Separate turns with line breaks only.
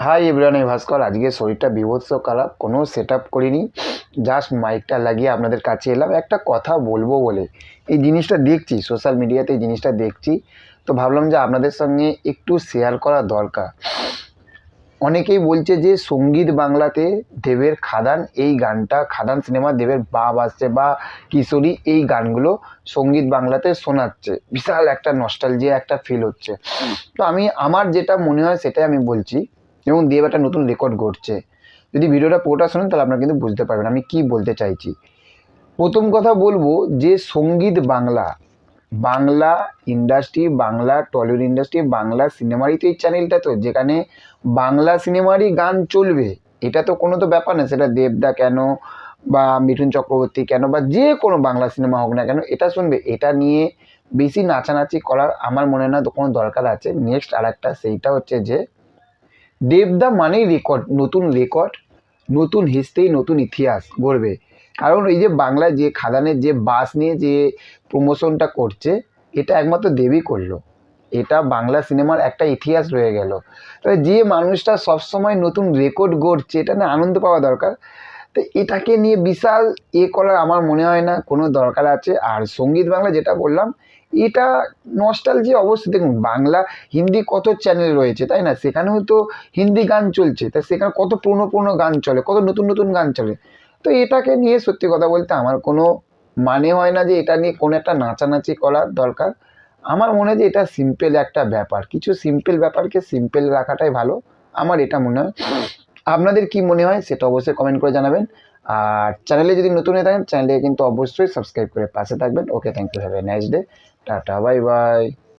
Hi everyone ভাস্কর, আজকে শরীরটা বিভৎস খারাপ, কোনো সেট আপ করিনি। জাস্ট মাইকটা লাগিয়ে আপনাদের কাছে এলাম। একটা কথা বলব বলে। এই জিনিসটা দেখছি সোশ্যাল মিডিয়াতে এই জিনিসটা দেখছি। তো ভাবলাম যে আপনাদের সঙ্গে একটু শেয়ার করা দরকার। অনেকেই বলছে যে সংগীত বাংলাতে দেবের খাদান, এই গানটা খাদান সিনেমা দেবের বাপ আসছে বা কিশোরী এই গানগুলো সংগীত বাংলাতে শোনাচ্ছে। বিশাল একটা নস্টালজিয়া একটা ফিল হচ্ছে। তো আমি, আমার যেটা মনে হয় সেটাই আমি বলছি। এবং দেব একটা নতুন রেকর্ড গড়ছে। যদি ভিডিওটা পুরোটা শোনেন তাহলে আপনারা কিন্তু বুঝতে পারবেন আমি কি বলতে চাইছি। প্রথম কথা বলব যে সংগীত Bangla Bangla industry Bangla Tollywood industry Bangla সিনেমারই তো এই চ্যানেলটা তো, যেখানে বাংলা সিনেমারই গান চলবে, এটা তো কোনো তো ব্যাপার না, সেটা দেবদা কেন বা মিঠুন চক্রবর্তী কেন বা যে কোনো বাংলা সিনেমা হোক না কেন, এটা শুনবে, এটা নিয়ে বেশি নাচানাচি করার আমার মনে না কোনো দরকার আছে। নেক্সট আর একটা সেইটা হচ্ছে যে দেবদা মানেই রেকর্ড নতুন রেকর্ড নতুন হিস্ট্রি নতুন ইতিহাস গড়বে। কারণ এই যে বাংলা যে খাদানের যে বাস নিয়ে যে প্রমোশনটা করছে, এটা একমাত্র দেবই করল। এটা বাংলা সিনেমার একটা ইতিহাস রয়ে গেল। তবে যে মানুষটা সবসময় নতুন রেকর্ড গড়ছে, এটা না আনন্দ পাওয়া দরকার। তো এটাকে নিয়ে বিশাল এ করার আমার মনে হয় না, কোনো দরকার আছে। আর সংগীত বাংলা যেটা বললাম, এটা নস্টাল যে অবশ্যই। দেখুন, বাংলা, হিন্দি কত চ্যানেল রয়েছে, তাই না? সেখানেও তো হিন্দি গান চলছে। তা সেখানে কত পুরনো পুরনো গান চলে, কত নতুন নতুন গান চলে। তো এটাকে নিয়ে সত্যি কথা বলতে আমার কোনো মানে হয় না যে এটা নিয়ে কোনো একটা নাচানাচি করার দরকার। আমার মনে হয় যে এটা সিম্পল একটা ব্যাপার। কিছু সিম্পল ব্যাপারকে সিম্পল রাখাটাই ভালো। আমার এটা মনে হয়। আপনাদের কি মনে হয় সেটা অবশ্যই কমেন্ট করে জানাবেন। আর চ্যানেলে যদি নতুন হয়ে থাকেন চ্যানেলে কিন্তু অবশ্যই সাবস্ক্রাইব করে পাশে থাকবেন। Okay thank you have a nice day tata bye bye